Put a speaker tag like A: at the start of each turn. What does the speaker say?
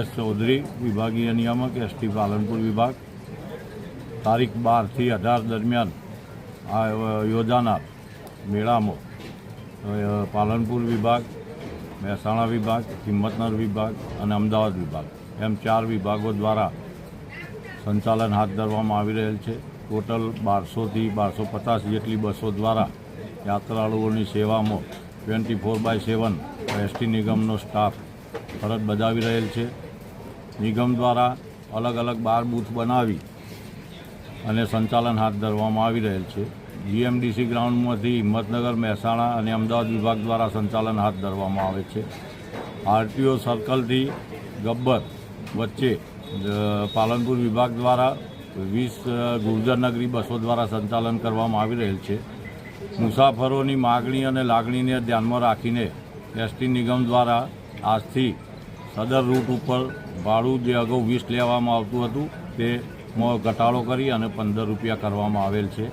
A: S Chaudhary વિભાગીય નિયામક ST Palanpur વિભાગ. તારીખ બારથી અઢાર દરમિયાન આ યોજાનાર મેળામાં પાલનપુર વિભાગ, મહેસાણા વિભાગ, હિંમતનગર વિભાગ અને અમદાવાદ વિભાગ. એમ ચાર વિભાગો દ્વારા સંચાલન હાથ ધરવામાં આવી રહેલ છે. ટોટલ બારસોથી બારસો પચાસ જેટલી બસો દ્વારા યાત્રાળુઓની સેવામાં twenty four by seven S નિગમનો staff ફરજ બજાવી રહેલ છે. નિગમ દ્વારા અલગ અલગ બાર બૂથ બનાવી અને સંચાલન હાથ ધરવામાં આવી રહેલ છે. જીએમડીસી ગ્રાઉન્ડમાંથી હિંમતનગર, મહેસાણા અને અમદાવાદ વિભાગ દ્વારા સંચાલન હાથ ધરવામાં આવે છે. આરટીઓ સર્કલથી ગબ્બર વચ્ચે પાલનપુર વિભાગ દ્વારા વીસ ગુર્જરનગરી બસો દ્વારા સંચાલન કરવામાં આવી રહેલ છે. મુસાફરોની માગણી અને લાગણીને ધ્યાનમાં રાખીને એસટી નિગમ દ્વારા આજથી સદર રૂટ ઉપર ભાડું જે અગાઉ વીસ લેવામાં આવતું હતું, તે ઘટાડો કરી અને પંદર રૂપિયા કરવામાં આવેલ છે.